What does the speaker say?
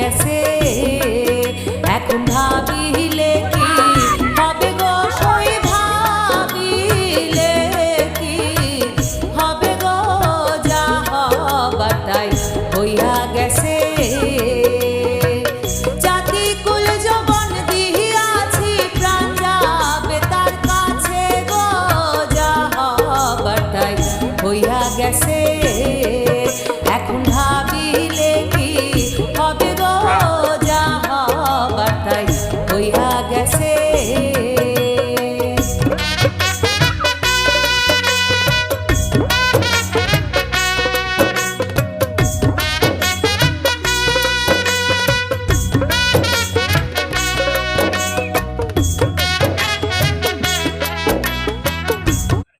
গেছে। এখন ভাবিলে কি হবে গো সই ভাবিলে কি? হবে গো যা বাতাই হইয়া গেছে। হইয়া গেছে।